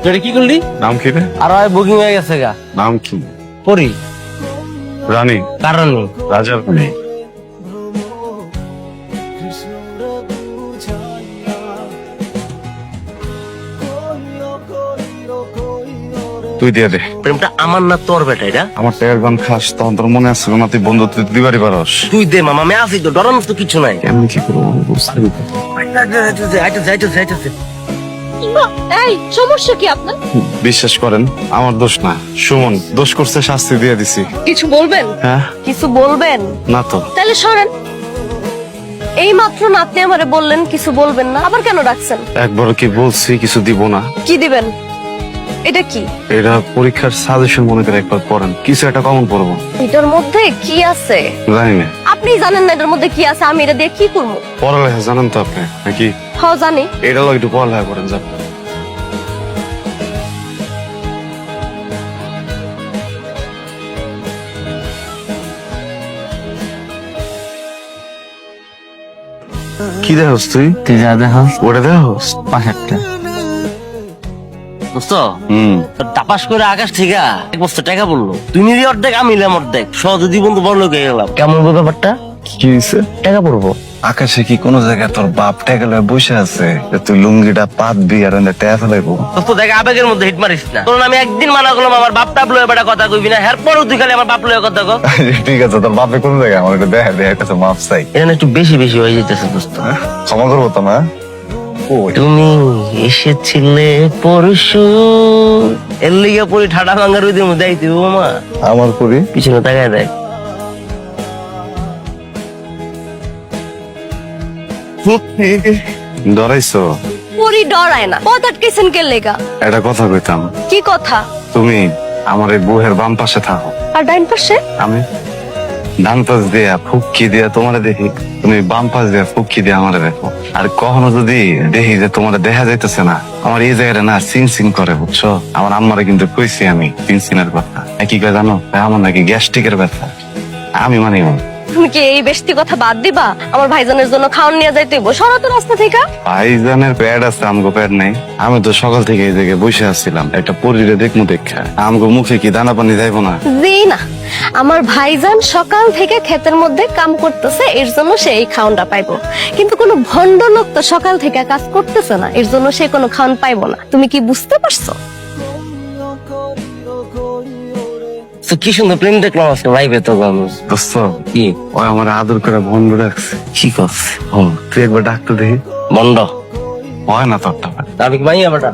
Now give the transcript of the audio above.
তুই এটা কি করলি নাম কি রে আর হয় বুকিং হয়ে গেছে গা নাম কি পরি রানী কারণ রাজার রানী তুই দিয়ে দে প্রেমটা আমার না তোর বেটা এটা আমার টায়ার গান খাস তখন তোর মনে আছে না তুই বন্ধু তুই দিবারই পারস তুই দে মামা আমি আসি তো ডরানোর তো কিছু নাই কেমনি কি করব আমি বুঝতে পারি এই সমস্যা কি আপনার? বিশ্বাস করেন আমার দোষ না। সুমন দোষ করছে শাস্তি দিয়ে দিছি। কিছু বলবেন? হ্যাঁ? কিছু বলবেন? না তো। তাহলে সরেন। এই মাত্র আপনি আমারে বললেন কিছু বলবেন না। আবার কেন ডাকছেন? একবার কি বলছি কিছু দিব না। কি দিবেন? এটা কি? এটা পরীক্ষার সাজেশন মনে করে একবার পড়েন। কিছু একটা কমন পড়ব। এটার মধ্যে কি আছে? জানি না। আপনি জানেন না এটার মধ্যে কি আছে আমি এটা দিয়ে কি করব? পড়ালেখা জানেন তো আপনি নাকি? হ জানি। এটা লোক একটু পড়ালেখা করেন যান। কি দেখোস তুই? তুই যা দেখ ওটা দেখোস? পাঁচটা দোস্ত হুম। তাপাস করে আকাশ থেকে এক বস্তা টাকা পড়ল। তুই নিজে অর্ধেক আমি নিলাম অর্ধেক। সহযোগী বন্ধু বড় লোক হয়ে গেলাম। কেমন হবে ব্যাপারটা? কি হয়েছে টাকা পড়ব। আকাশে কি কোন জায়গায় তোর বাপ টেকেলে বসে আছে? যে তুই লুঙ্গিটা পাতবি আর এনে টেয়া ফেলাইবো। দোস্ত দেখ আবেগের মধ্যে হিট মারিস না। তোর আমি একদিন মানা করলাম আমার বাপ টাপ লয়ে বেটা কথা কইবি না। এরপরও তুই খালি আমার বাপ লয়ে কথা ঠিক আছে তোর বাপে কোন জায়গায়? আমার একটু দেখা দেখা কাছে মাপ চাই। এটা না একটু বেশি বেশি হয়ে যেতেছে দোস্ত। ক্ষমা করব তো না তুমি এসেছিলে পরশু এর লিগে পরি ঠাডা ভাঙ্গার ওই দিন তুই মা। আমার করি পিছনে তাকায় দেখ। ডরাইছো? পরি ডরায় না। পথ আটকেছেন কে লেগা? একটা কথা কইতাম। কি কথা? তুমি আমার এই বুহের বাম পাশে থাকো। আর ডাইন পাশে? আমি ডান পাশ দিয়া ফুকি দিয়া তোমারে দেখি। তুমি বাম পাশ দিয়া ফুকি দিয়া আমারে দেখো। আর কখনো যদি দেখি যে তোমার দেখা যাইতেছে না আমার এই জায়গাটা না সিন সিন করে বুঝছ? আমার আম্মারে কিন্তু কইছি আমি সিন সিনের কথা। কি কয় জানো? আমার নাকি গ্যাস্ট্রিকের ব্যথা। আমি মানি। তুমি কি এই কথা বাদ দিবা? আমার ভাইজানের জন্য খাওয়ান নিয়ে যাইতে হইব। সরো তো রাস্তা থেকে। ভাইজানের প্যাড আছে আমগো প্যাড নাই। আমি তো সকাল থেকে এই জায়গায় বসে একটা পরিরে দেখমু দেখা। আমগো মুখে কি দানা পানি যাইবো না? জি না। আমার ভাইজান সকাল থেকে ক্ষেতের মধ্যে কাম করতেছে এর জন্য সে এই খাওনটা পাইবো। কিন্তু কোনো ভণ্ড লোক তো সকাল থেকে কাজ করতেছে না এর জন্য সে কোনো খাওন পাইবো না। তুমি কি বুঝতে পারছ? তো কি সুন্দর প্রেম দেখলাম আজকে ভাইবে তো দোস্ত কি? ওই আমার আদর করে বন্ধ রাখছে কি করছে? ও তুই একবার ডাক্তার দেখি। বন্ধ। হয় না তোরটা। আমি মাইয়া বেটা?